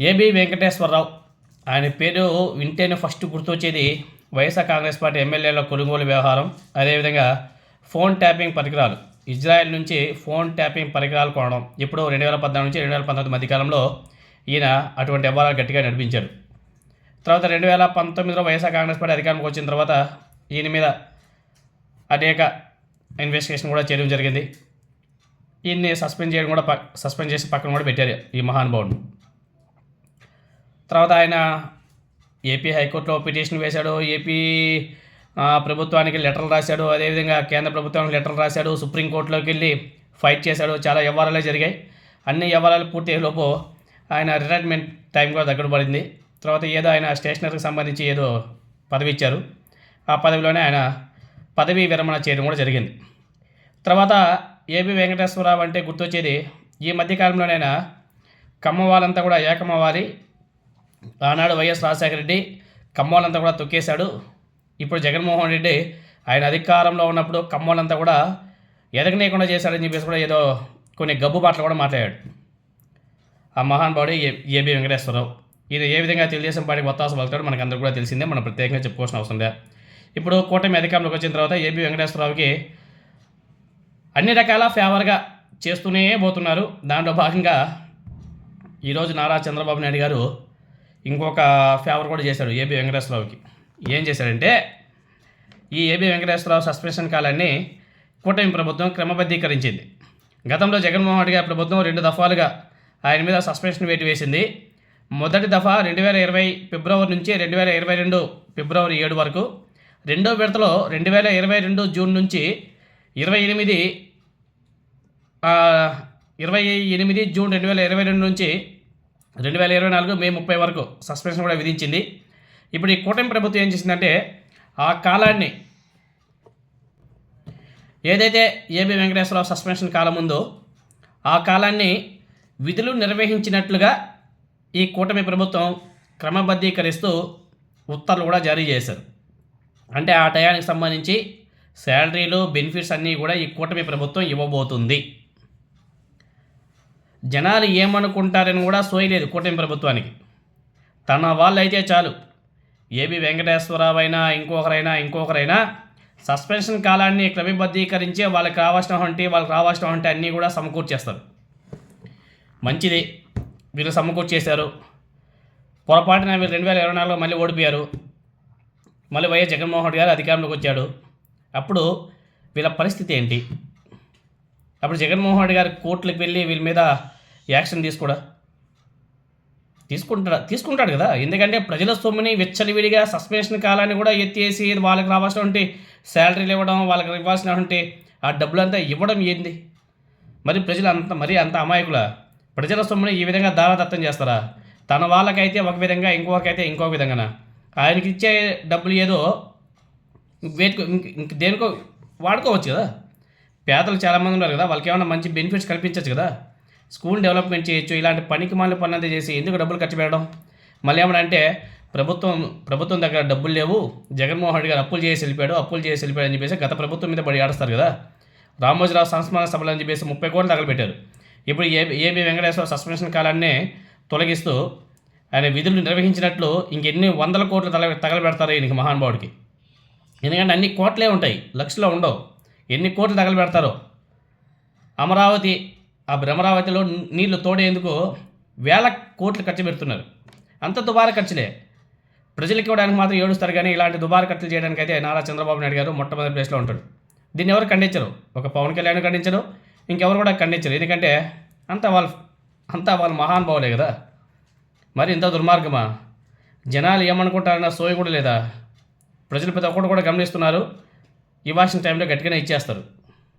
AB Venkateswararao. ఆయన పేరు వింటేనే ఫస్ట్ గుర్తొచ్చేది. వైఎస్ఆర్ కాంగ్రెస్ పార్టీ ఎమ్మెల్యేల కొనుగోలు వ్యవహారం అదేవిధంగా ఫోన్ ట్యాపింగ్ పరికరాలు. ఇజ్రాయెల్ నుంచి ఫోన్ ట్యాపింగ్ పరికరాలు కొనడం. ఇప్పుడు రెండు వేల పద్నాలుగు నుంచి రెండు వేల పంతొమ్మిది మధ్యకాలంలో ఈయన అటువంటి వ్యవహారాలు గట్టిగా నడిపించారు తర్వాత రెండు వేల పంతొమ్మిదిలో వైఎస్ఆర్ కాంగ్రెస్ పార్టీ అధికారంలోకి వచ్చిన తర్వాత ఈయన మీద అనేక ఇన్వెస్టిగేషన్ కూడా చేయడం జరిగింది. ఈయన్ని సస్పెండ్ చేయడం కూడా ప- సస్పెండ్ చేసి పక్కన కూడా పెట్టారు ఈ మహానుభావుడు. తర్వాత ఆయన ఏపీ హైకోర్టులో పిటిషన్ వేశాడు ఏపీ ప్రభుత్వానికి లెటర్లు రాశాడు అదేవిధంగా కేంద్ర ప్రభుత్వానికి లెటర్లు రాశాడు సుప్రీంకోర్టులోకి వెళ్ళి ఫైట్ చేశాడు చాలా వ్యవహారాలే జరిగాయి. అన్ని వ్యవహారాలు పూర్తి అయ్యేలోపు ఆయన రిటైర్మెంట్ టైం కూడా దగ్గర పడింది. తర్వాత ఏదో ఆయన స్టేషనరీకి సంబంధించి ఏదో పదవి ఇచ్చారు. ఆ పదవిలోనే ఆయన పదవీ విరమణ చేయడం కూడా జరిగింది. తర్వాత ఏబి వెంకటేశ్వరరావు అంటే గుర్తొచ్చేది ఈ మధ్యకాలంలోనైనా కమ్మ వాళ్ళంతా కూడా ఏకమవ్వాలి ఆనాడు వైఎస్ రాజశేఖర రెడ్డి కమ్మోలంతా కూడా తొక్కేశాడు. ఇప్పుడు జగన్మోహన్ రెడ్డి ఆయన అధికారంలో ఉన్నప్పుడు కమ్మోళ్ళంతా కూడా ఎదగనీయకుండా చేశాడని చెప్పేసి కూడా ఏదో కొన్ని గబ్బు మాటలు కూడా మాట్లాడాడు. ఆ మహానుభావుడు ఏ ఏబి వెంకటేశ్వరరావు. ఇది ఏ విధంగా తెలుగుదేశం పార్టీకి ఒత్తాస పలుకుతాడో మనకు అందరూ కూడా తెలిసిందే. మనం ప్రత్యేకంగా చెప్పుకోవాల్సిన అవసరం లేదు ఇప్పుడు కూటమి అధికారంలోకి వచ్చిన తర్వాత ఏబి వెంకటేశ్వరరావుకి అన్ని రకాల ఫేవర్గా చేస్తూనే పోతున్నారు. దాంట్లో భాగంగా ఈరోజు నారా చంద్రబాబు నాయుడు గారు ఇంకొక ఫేవర్ కూడా చేశాడు ఏబి వెంకటేశ్వరరావుకి. ఏం చేశాడంటే ఈ ఏబి వెంకటేశ్వరరావు సస్పెన్షన్ కాలాన్ని కూటమి ప్రభుత్వం క్రమబద్ధీకరించింది. గతంలో జగన్మోహన్ రెడ్డి గారి ప్రభుత్వం రెండు దఫాలుగా ఆయన మీద సస్పెన్షన్ వేటు వేసింది. మొదటి దఫా రెండు వేల ఇరవై ఫిబ్రవరి నుంచి రెండు వేల ఇరవై రెండు ఫిబ్రవరి ఏడు వరకు రెండో విడతలో రెండు వేల ఇరవై రెండు జూన్ నుంచి ఇరవై ఎనిమిది ఇరవై ఎనిమిది జూన్ రెండు వేల ఇరవై రెండు నుంచి రెండు వేల ఇరవై నాలుగు మే ముప్పై వరకు సస్పెన్షన్ కూడా విధించింది. ఇప్పుడు ఈ కూటమి ప్రభుత్వం ఏం చేసిందంటే ఆ కాలాన్ని ఏదైతే ఏబి వెంకటేశ్వరరావు సస్పెన్షన్ కాలం ఉందో ఆ కాలాన్ని విధులు నిర్వహించినట్లుగా ఈ కూటమి ప్రభుత్వం క్రమబద్ధీకరిస్తూ ఉత్తర్వులు కూడా జారీ చేశారు. అంటే ఆ టయానికి సంబంధించి శాలరీలు బెనిఫిట్స్ అన్నీ కూడా ఈ కూటమి ప్రభుత్వం ఇవ్వబోతుంది. జనాలు ఏమనుకుంటారని కూడా సోయలేదు కూటమి ప్రభుత్వానికి. తన వాళ్ళు అయితే చాలు. ఏబి వెంకటేశ్వరరావు అయినా ఇంకొకరైనా ఇంకొకరైనా సస్పెన్షన్ కాలాన్ని క్రమబద్ధీకరించి వాళ్ళకి కావాల్సినటువంటి వాళ్ళకి కావాల్సినటువంటి అన్నీ కూడా సమకూర్చేస్తారు మంచిది. వీళ్ళు సమకూర్చేశారు పొరపాటున వీళ్ళు రెండు వేల ఇరవై నాలుగులో మళ్ళీ ఓడిపోయారు. మళ్ళీ వైఎస్ జగన్మోహన్ రెడ్డి గారు అధికారంలోకి వచ్చాడు. అప్పుడు వీళ్ళ పరిస్థితి ఏంటి? అప్పుడు జగన్మోహన్ రెడ్డి గారు కోర్టులకు వెళ్ళి వీళ్ళ మీద యాక్షన్ తీసుకోడా? తీసుకుంటాడు తీసుకుంటాడు కదా. ఎందుకంటే ప్రజల సొమ్ముని వెచ్చలివిడిగా సస్పెన్షన్ కాలాన్ని కూడా ఎత్తేసి వాళ్ళకి రావాల్సినటువంటి శాలరీలు ఇవ్వడం వాళ్ళకి ఇవ్వాల్సినటువంటి ఆ డబ్బులంతా ఇవ్వడం ఏంది? మరి ప్రజలు అంత మరి అంత అమాయకుల? ప్రజల సొమ్ముని ఈ విధంగా దారాదత్తం చేస్తారా? తన వాళ్ళకైతే ఒక విధంగా ఇంకొకరికైతే ఇంకొక విధంగా ఆయనకి ఇచ్చే డబ్బులు ఏదో వేటికో ఇంక దేనికో వాడుకోవచ్చు కదా. పేదలు చాలామంది ఉన్నారు కదా వాళ్ళకి ఏమైనా మంచి బెనిఫిట్స్ కల్పించవచ్చు కదా. స్కూల్ డెవలప్మెంట్ చేయొచ్చు ఇలాంటి పనికి మాలిన పనులంతా చేసి ఎందుకు డబ్బులు ఖర్చు పెట్టడం? మళ్ళీ ఏమంటే అంటే ప్రభుత్వం ప్రభుత్వం దగ్గర డబ్బులు లేవు జగన్మోహన్ రెడ్డి గారు అప్పులు చేసి వెళ్ళిపోయాడు అప్పులు చేసి వెళ్ళిపోయాడు అని చెప్పేసి గత ప్రభుత్వం మీద పడి ఆడుస్తారు కదా. రామోజీరావు సంస్మరణ సభలు అని చెప్పేసి ముప్పై కోట్లు తగలబెట్టారు ఇప్పుడు ఏ ఏబి వెంకటేశ్వర సస్పెన్షన్ కాలాన్ని తొలగిస్తూ ఆయన విధులు నిర్వహించినట్లు ఇంకెన్ని వందల కోట్లు తగల తగలబెడతారు ఈయనకి మహానుభావుడికి ఎందుకంటే అన్ని కోట్లే ఉంటాయి లక్షలో ఉండవు. ఎన్ని కోట్లు తగలబెడతారో. అమరావతి ఆ భ్రమరావతిలో నీళ్ళు తోడేందుకు వేల కోట్లు ఖర్చు పెడుతున్నారు. అంత దుబారా ఖర్చులే. ప్రజలకి ఇవ్వడానికి మాత్రం ఏడుస్తారు కానీ ఇలాంటి దుబారా ఖర్చులు చేయడానికి అయితే నారా చంద్రబాబు నాయుడు గారు మొట్టమొదటి ప్లేస్లో ఉంటాడు దీన్ని ఎవరు ఖండించరు? ఒక పవన్ కళ్యాణ్ ఖండించరు ఇంకెవరు కూడా ఖండించరు. ఎందుకంటే అంతా వాళ్ళ అంతా వాళ్ళ మహానుభావులే కదా. మరి ఇంత దుర్మార్గమా? జనాలు ఏమనుకుంటారన్న సోయి కూడా లేదా? ప్రజలు ప్రతి ఒక్కరు కూడా గమనిస్తున్నారు. ఇవ్వాల్సిన టైంలో గట్టిగానే ఇచ్చేస్తారు.